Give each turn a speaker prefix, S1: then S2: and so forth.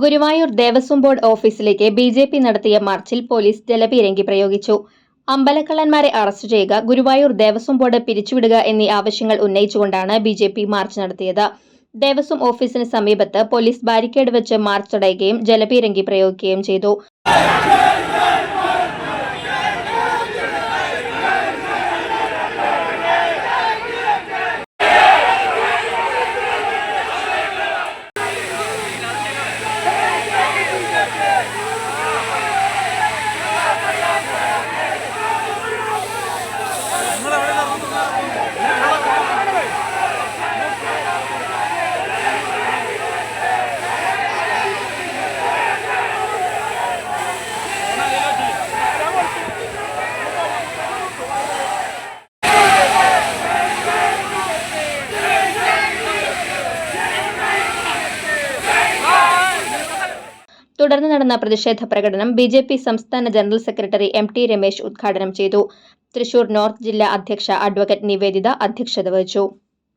S1: Guruvayur Devaswom board ഓഫീസിലേക്ക് B J P നടത്തിയ മാർച്ചിൽ പോലീസ് ജലപീരങ്കി പ്രയോഗിച്ചു. അമ്പലക്കള്ളന്മാരെ അറസ്റ്റ് ചെയ്യുക ഗുരുവായൂർ ദേവസ്വം ബോർഡ് പിരിച്ചുവിടുക എന്നീ ആവശ്യങ്ങൾ ഉന്നയിച്ചുകൊണ്ടാണ് ബി ജെ പി മാർച്ച് നടത്തിയത്. ദേവസ്വം ഓഫീസിന് സമീപത്ത് പോലീസ് ബാരിക്കേഡ് വെച്ച് മാർച്ച് തടയുകയും ജലപീരങ്കി പ്രയോഗിക്കുകയും ചെയ്തു. തുടർന്ന് നടന്ന പ്രതിഷേധ പ്രകടനം ബി ജെ പി സംസ്ഥാന general secretary M T Ramesh ഉദ്ഘാടനം ചെയ്തു. തൃശൂർ നോർത്ത് ജില്ലാ അധ്യക്ഷ അഡ്വക്കേറ്റ് നിവേദിത അധ്യക്ഷത വഹിച്ചു.